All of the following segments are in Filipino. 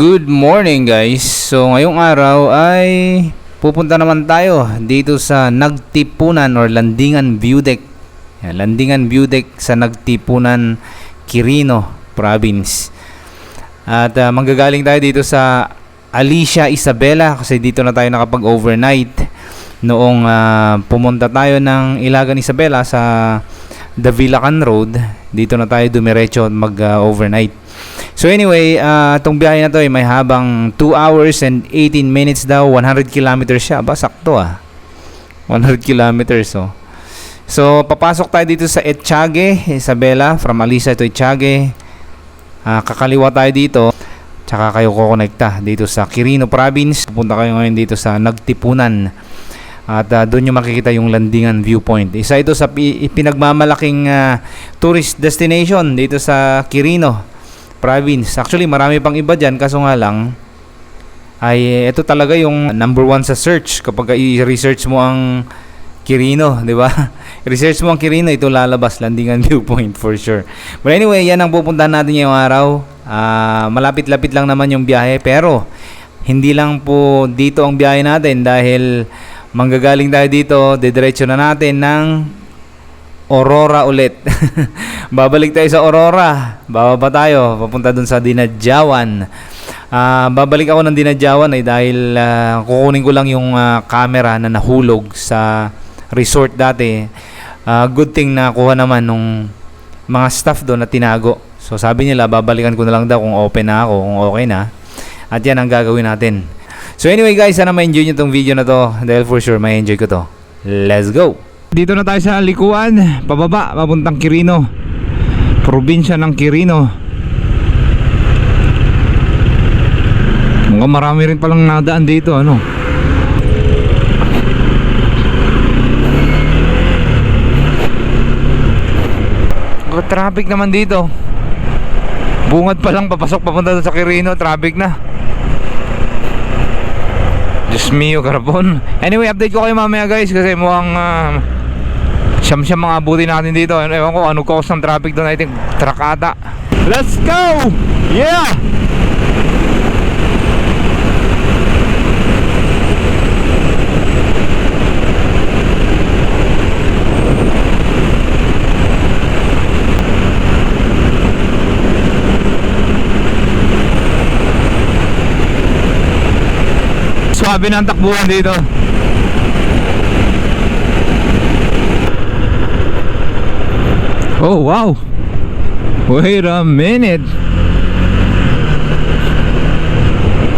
Good morning guys. So ngayong araw ay pupunta naman tayo dito sa Nagtipunan or Landingan View Deck. Yan, Landingan View Deck sa Nagtipunan, Quirino Province. At ah, manggagaling tayo dito sa Alicia Isabela kasi dito na tayo nakapag-overnight noong ah, pumunta tayo ng Ilagan Isabela sa Davilacan Road. Dito na tayo dumiretso mag-overnight. So anyway, uh, itong biyahe na to ay may habang 2 hours and 18 minutes daw, 100 kilometers siya. Ba, sakto ah. 100 kilometers oh. So, papasok tayo dito sa Etchage, Isabela, from Alisa to Etchage. Ah, kakaliwa tayo dito. Tsaka kayo kukonekta dito sa Quirino Province. Pupunta kayo ngayon dito sa Nagtipunan. At ah, doon yung makikita yung landingan viewpoint. Isa ito sa pi- pinagmamalaking ah, tourist destination dito sa Quirino province. Actually, marami pang iba dyan, kaso nga lang, ay ito talaga yung number one sa search. Kapag i-research mo ang Quirino, di ba? Research mo ang Quirino, ito lalabas, landingan viewpoint for sure. But anyway, yan ang pupuntahan natin ngayong araw. Ah, malapit-lapit lang naman yung biyahe, pero hindi lang po dito ang biyahe natin dahil manggagaling tayo dito, didiretso na natin ng Aurora ulit. babalik tayo sa Aurora. Bababa tayo, papunta dun sa Dinadjawan. Ah, babalik ako ng Dinadjawan ay dahil ah, kukunin ko lang yung ah, camera na nahulog sa resort dati. Ah, good thing na kuha naman nung mga staff doon na tinago. So sabi nila babalikan ko na lang daw kung open na ako, kung okay na. At yan ang gagawin natin. So anyway guys, sana ma-enjoy nyo tong video na to dahil for sure ma-enjoy ko to. Let's go! Dito na tayo sa likuan, pababa, papuntang Quirino. Probinsya ng Quirino. Mukhang marami rin palang nadaan dito, ano? Oh, traffic naman dito. Bungad pa lang papasok papunta sa Quirino, traffic na. Diyos mio, karapon. Anyway, update ko kayo mamaya guys kasi mukhang uh, siyam siyam mga abuti natin dito. Ewan ko ano cause ng traffic doon. I think truck ata. Let's go! Yeah! Swabe ang takbuhan dito. Oh, wow. Wait a minute.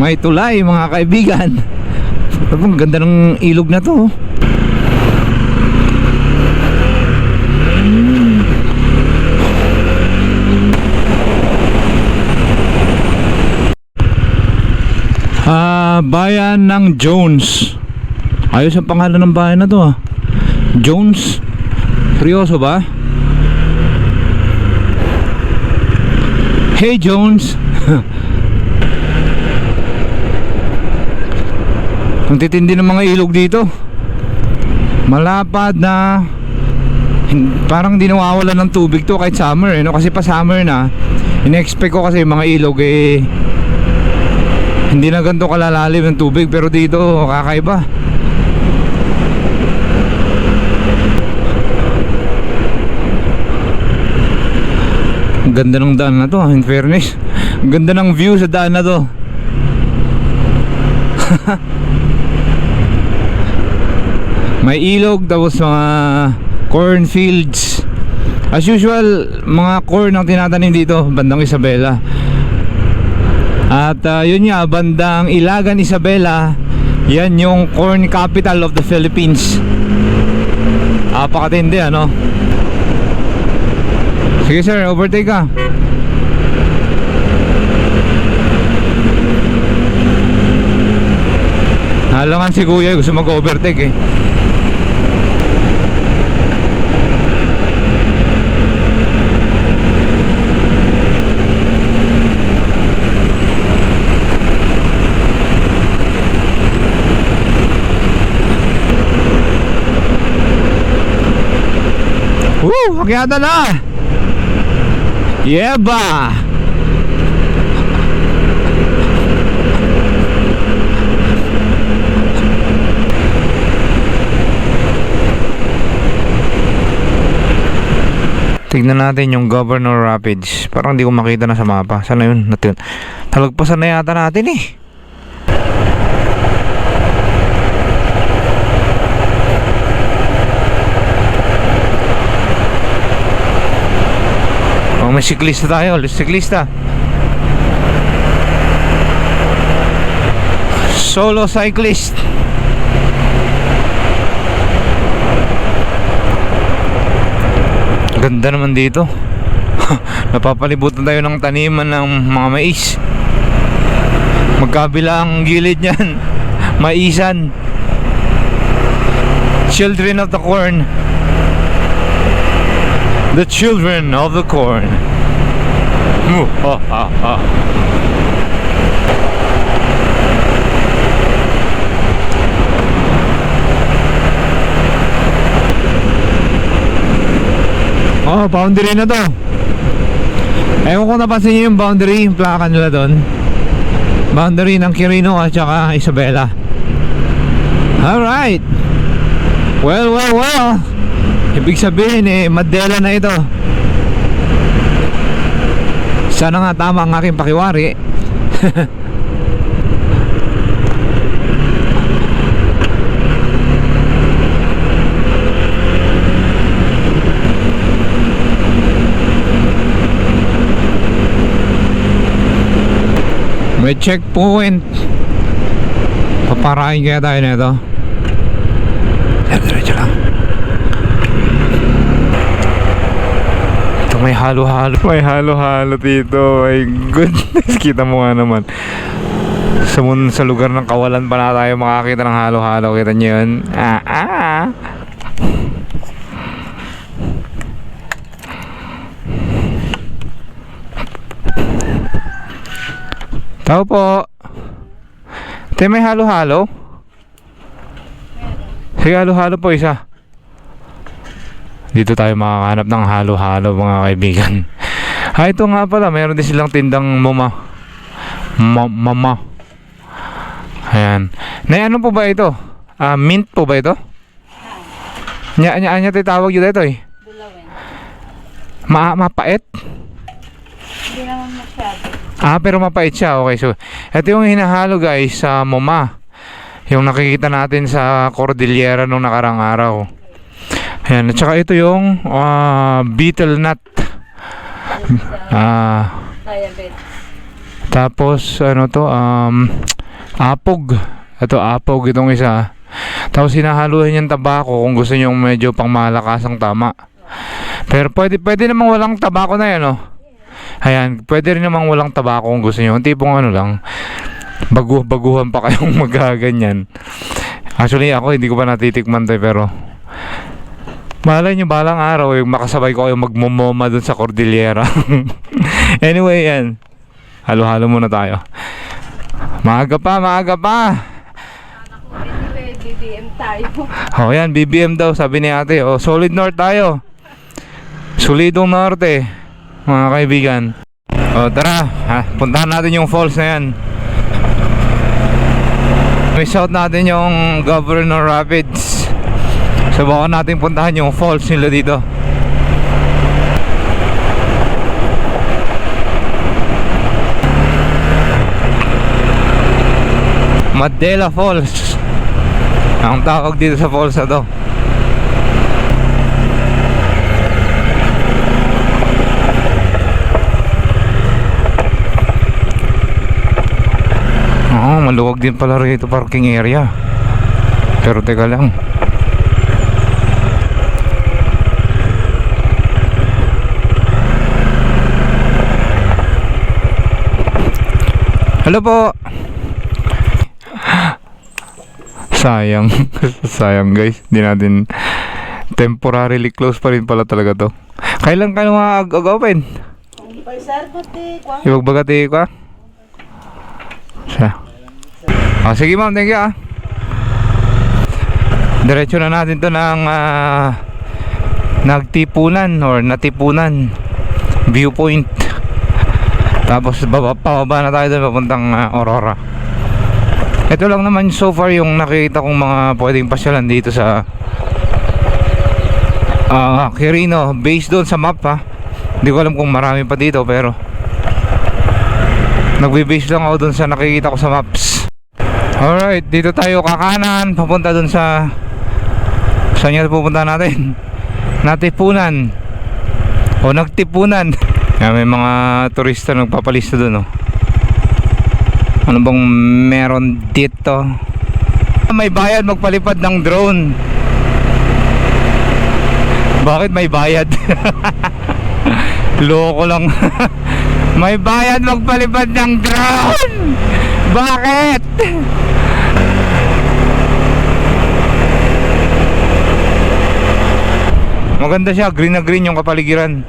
May tulay mga kaibigan. Ang ganda ng ilog na to. Ah, bayan ng Jones. Ayos ang pangalan ng bayan na to ah. Jones. Seryoso ba? Hey Jones. Ang titindi ng mga ilog dito. Malapad na parang di nawawalan ng tubig to kahit summer eh, no? kasi pa summer na in-expect ko kasi yung mga ilog eh hindi na ganito kalalalim ng tubig pero dito kakaiba ang ganda ng daan na to in fairness ang ganda ng view sa daan na to may ilog tapos mga cornfields as usual mga corn ang tinatanim dito bandang Isabela at ah, yun nga, bandang Ilagan, Isabela, yan yung corn capital of the Philippines. Apakatindi, ano? Sige sir, overtake ka. Halangan si kuya, gusto mag-overtake eh. Woo! Akyata na! Yeah ba? Tignan natin yung Governor Rapids. Parang hindi ko makita na sa mapa. Sana yun? Natin. Talagpasan na yata natin eh. May siklista tayo. Siklista. Solo cyclist. Ganda naman dito. Napapalibutan tayo ng taniman ng mga mais. Magkabila ang gilid niyan. Maisan. Children of the corn. The children of the corn. Ha. Oh, boundary na to. Ewan ko napansin niyo yung boundary, yung plaka nila doon. Boundary ng Quirino at saka Isabela. Alright. Well, well, well. Ibig sabihin eh, Mandela na ito. Sana nga tama ang aking pakiwari. May checkpoint. Paparahin kaya tayo nito. Diretso lang. Ito may halo-halo. May halo-halo dito. My goodness. Kita mo nga naman. Sa, mun- sa lugar ng kawalan pa na tayo makakita ng halo-halo. Kita niyo yun? Ah, ah. Tao po. Te, may halo-halo? Sige, halo-halo po isa. Dito tayo makakahanap ng halo-halo mga kaibigan. Ha, ito nga pala, mayroon din silang tindang mama. Ma- mama. Ayan. Na ano po ba ito? Ah, mint po ba ito? Nya nya nya tawag yun ito eh. Bulawin. Ma mapait? Hindi naman masyado. Ah, pero mapait siya. Okay, so ito yung hinahalo guys sa moma. Yung nakikita natin sa Cordillera nung nakarang araw. Ayan, at saka ito yung ah, beetle nut. Ah, diabetes. tapos ano to, um, apog. Ito apog itong isa. Tapos hinahaluan yung tabako kung gusto nyo medyo pang malakas ang tama. Pero pwede, pwede namang walang tabako na yan, oh. Ayan, pwede rin namang walang tabako kung gusto. Yung tipong ano lang, bagu-baguhan pa kayong magaganyan. Actually, ako hindi ko pa natitikman to eh, pero Malay nyo, balang araw, yung makasabay ko kayo magmomoma dun sa Cordillera. anyway, yan. Halo-halo muna tayo. Maaga pa, maaga pa. BBM tayo. Oh, yan, BBM daw, sabi ni ate. Oh, solid north tayo. Solidong norte, mga kaibigan. Oh, tara, ha, puntahan natin yung falls na yan. Miss out natin yung Governor Rapids. Subukan natin puntahan yung falls nila dito. Mandela Falls. Ang tawag dito sa falls na to. Maluwag din pala rito parking area. Pero teka lang. Hello po. Sayang. Sayang guys. Hindi natin temporarily close pa rin pala talaga to. Kailan ka nung mag-open? Pag sir, kwang. Ibagbagati ka? Siya. Ah, sige ma'am, thank you ah. Diretso na natin to ng ah, nagtipunan or natipunan viewpoint. Tapos baba, pababa na tayo doon papuntang ah, Aurora. Ito lang naman so far yung nakita kong mga pwedeng pasyalan dito sa Ah, Quirino, based doon sa map ha. Hindi ko alam kung marami pa dito pero Nagbe-base lang ako doon sa nakikita ko sa maps. Alright, dito tayo kakanan papunta doon sa Saan nga pupunta natin? Natipunan O nagtipunan Yan, May mga turista nagpapalista doon oh. Ano bang meron dito? May bayad magpalipad ng drone bakit may bayad? Loko lang. may bayad magpalipad ng drone. Bakit? Maganda siya, green na green yung kapaligiran.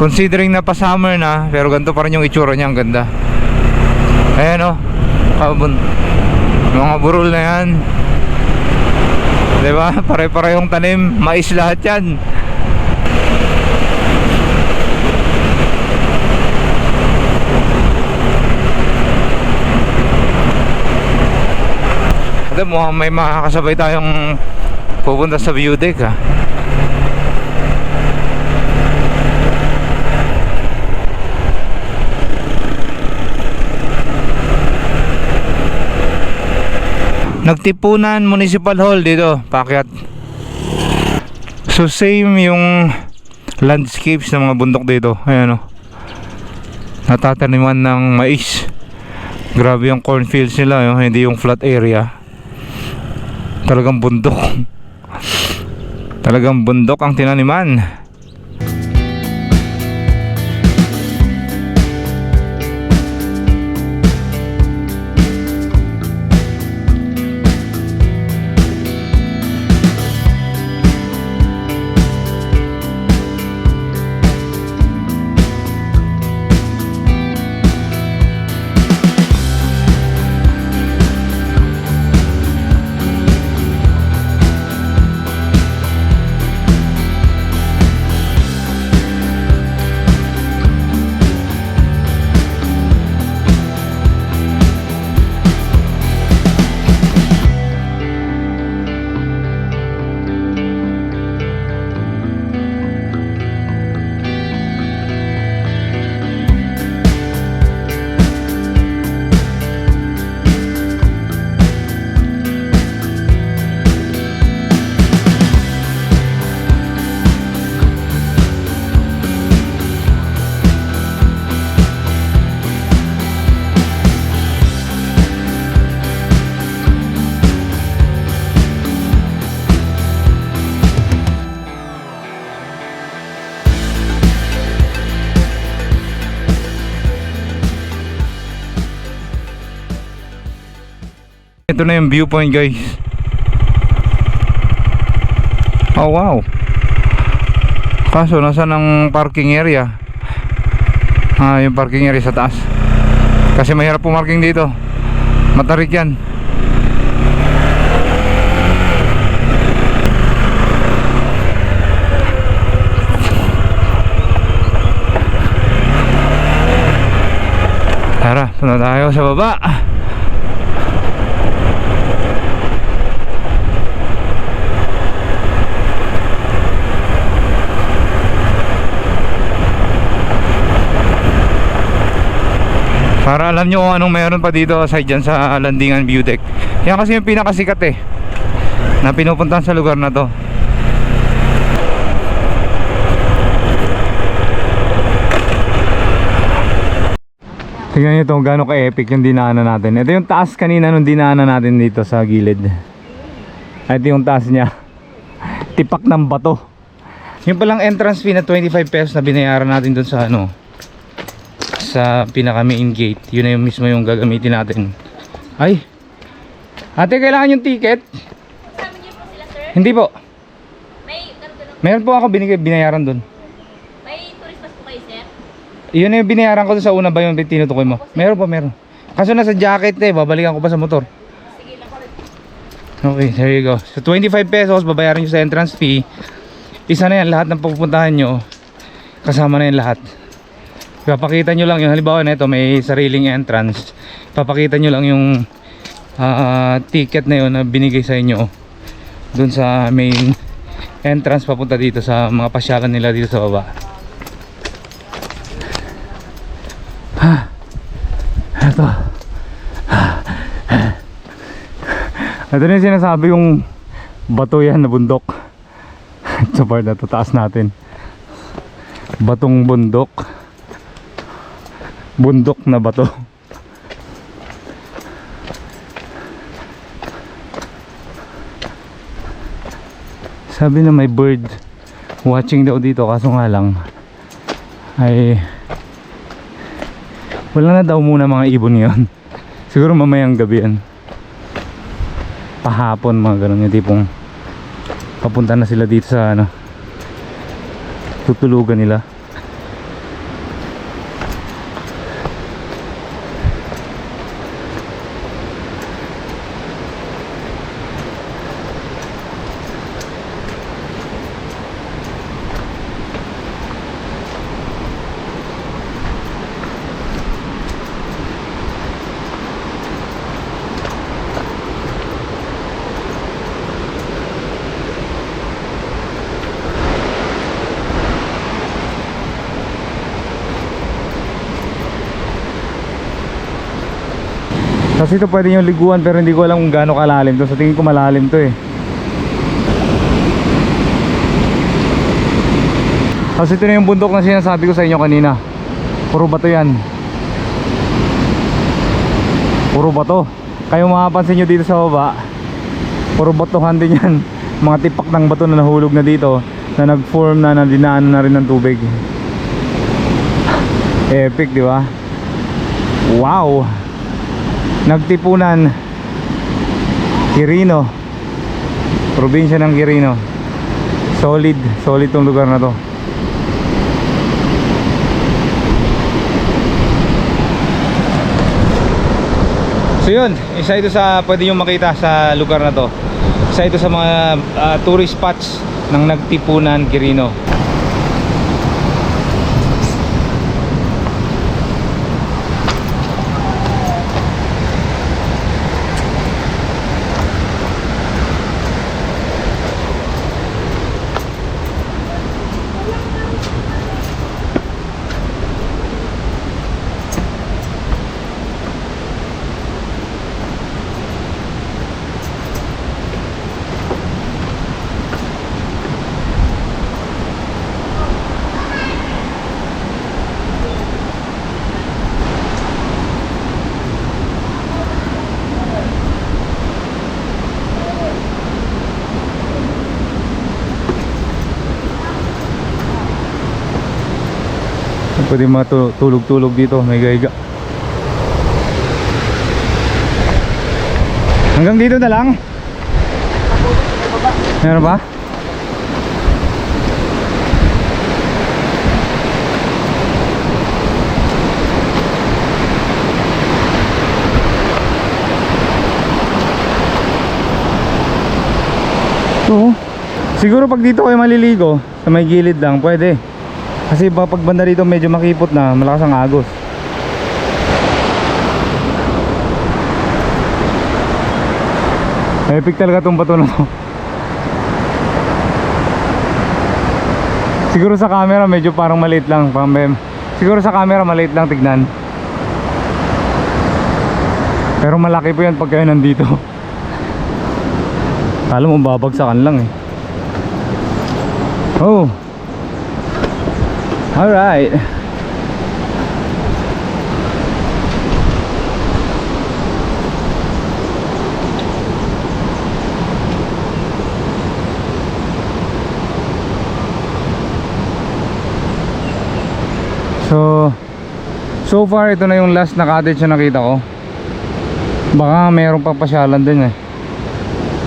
Considering na pa summer na, pero ganito pa rin yung itsura niya, ang ganda. Ayan oh, kabun. Mga burol na yan. 'Di ba? Pare-parehong tanim, mais lahat 'yan. Ito mukhang may makakasabay tayong pupunta sa view deck ha. Nagtipunan Municipal Hall dito, pakyat. So same yung landscapes ng mga bundok dito. Ayan o. Natataniman ng mais. Grabe yung cornfields nila, yung, hindi yung flat area. Talagang bundok. Talagang bundok ang tinaniman. Ito na yung viewpoint guys. Oh wow. Kaso nasa ng parking area? Ah, yung parking area sa taas. Kasi mahirap pumarking dito. Matarik yan. Tara, punta tayo sa baba. Para alam nyo kung anong meron pa dito sa dyan sa Landingan View Deck. Yan kasi yung pinakasikat eh. Na pinupuntahan sa lugar na to. Tingnan nyo ito gaano ka-epic yung dinaanan natin. Ito yung taas kanina nung dinaanan natin dito sa gilid. Ito yung taas niya. Tipak ng bato. Yung palang entrance fee na 25 pesos na binayaran natin dun sa ano sa pinaka main gate. Yun na yung mismo yung gagamitin natin. Ay. Ate, kailangan yung ticket? Kasama niyo po sila, sir? Hindi po. May, Meron po ako binigay, binayaran dun. may tourist bus po kayo, sir? Yun na yung binayaran ko dun sa una ba yung tinutukoy mo? Meron po, meron. Kaso nasa jacket eh, babalikan ko pa sa motor. Sige lang. Okay, there you go. So 25 pesos, babayaran nyo sa entrance fee. Isa na yan, lahat ng pupuntahan nyo. Kasama na yan lahat. Papakita nyo lang yung halimbawa na ito, may sariling entrance. Papakita nyo lang yung ah, ticket na yun na binigay sa inyo. Doon sa main entrance papunta dito sa mga pasyalan nila dito sa baba. Ha. Ito. Ito na yung sinasabi kong bato yan na bundok. sa part na to, taas natin. Batong bundok. Bundok na bato. Sabi na may bird watching daw dito kaso nga lang ay wala na daw muna mga ibon ngayon. Siguro mamayang gabi yan. Pahapon mga ganun yung tipong papunta na sila dito sa ano tutulugan nila. Kasi ito pwede yung liguan pero hindi ko alam kung gaano kalalim to. Sa tingin ko malalim to eh. Kasi ito na yung bundok na sinasabi ko sa inyo kanina. Puro bato yan. Puro bato. Kayo makapansin nyo dito sa baba. Puro batuhan din yan. Mga tipak ng bato na nahulog na dito. Na nag-form na na dinaanan na rin ng tubig. Epic di ba? Wow! Nagtipunan Quirino. Probinsya ng Quirino. Solid, solid tong lugar na to. So yun, isa ito sa pwede nyo makita sa lugar na to. Isa ito sa mga ah, tourist spots ng Nagtipunan Quirino Pwede matulog-tulog dito, may gaiga. Hanggang dito na lang? Meron ba? Oo. Siguro pag dito kayo maliligo, sa may gilid lang, pwede. Kasi pag banda rito medyo makipot na, malakas ang agos. Epic talaga tong bato na to. Siguro sa camera medyo parang maliit lang, pambem. Siguro sa camera maliit lang tignan. Pero malaki po yan pag kayo nandito. Kala mo babagsakan lang eh. Oh. Alright. So, so far ito na yung last na cottage na nakita ko. Baka mayroon pa pasyalan din eh.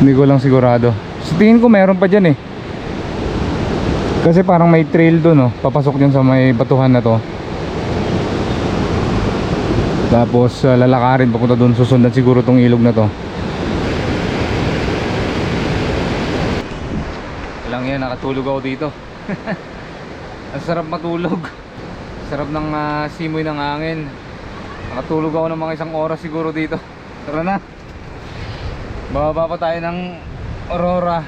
Hindi ko lang sigurado. Sa tingin ko meron pa dyan eh. Kasi parang may trail doon oh. Papasok dyan sa may batuhan na to. Tapos uh, lalakarin papunta doon susundan siguro tong ilog na to. Lang yan nakatulog ako dito. Ang sarap matulog. Sarap ng ah, simoy ng hangin. Nakatulog ako ng mga isang oras siguro dito. Tara na. Bababa pa tayo ng Aurora.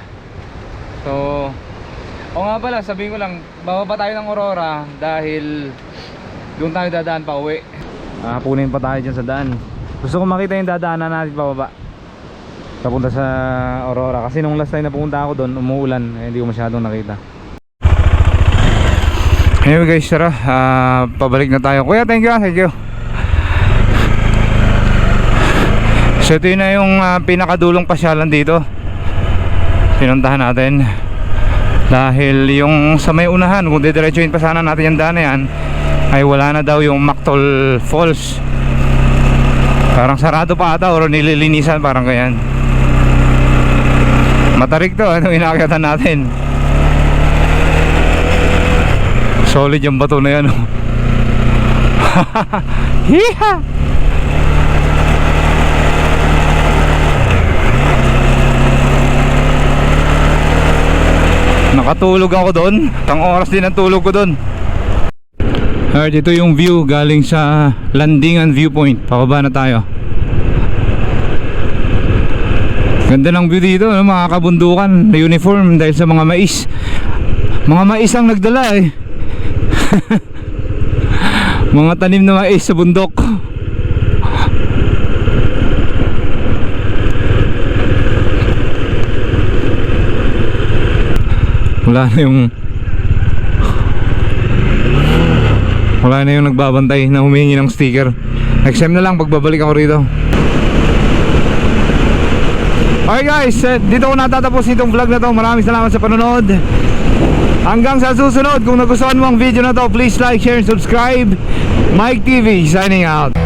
So, O nga pala, sabihin ko lang, bababa tayo ng Aurora dahil doon tayo dadaan pa uwi. Ah, punin pa tayo dyan sa daan. Gusto ko makita yung dadaanan natin pababa. Papunta sa Aurora. Kasi nung last time na pumunta ako doon, umuulan. Eh, hindi ko masyadong nakita. Anyway guys, tara. Ah, pabalik na tayo. Kuya, thank you ah. Thank you. So ito yun na yung ah, pinakadulong pasyalan dito. Pinuntahan natin. Dahil yung sa may unahan, kung didiretsuhin pa sana natin yung daan yan, ay wala na daw yung Mactol Falls. Parang sarado pa ata or nililinisan parang ganyan. Matarik to, ano inakatan natin. Solid yung bato na yan. oh. Hiha! Nakatulog ako doon. Tang oras din ang tulog ko doon. Alright, ito yung view galing sa Landingan Viewpoint. Pababa na tayo. Ganda ng view dito, no? mga kabundukan na uniform dahil sa mga mais. Mga mais ang nagdala eh. mga tanim na mais sa bundok. Wala na yung Wala na yung nagbabantay na humingi ng sticker. Next time na lang pagbabalik ako rito. Okay guys, eh, dito ko natatapos itong vlog na to. Maraming salamat sa panonood. Hanggang sa susunod, kung nagustuhan mo ang video na to, please like, share, and subscribe. Mike TV signing out.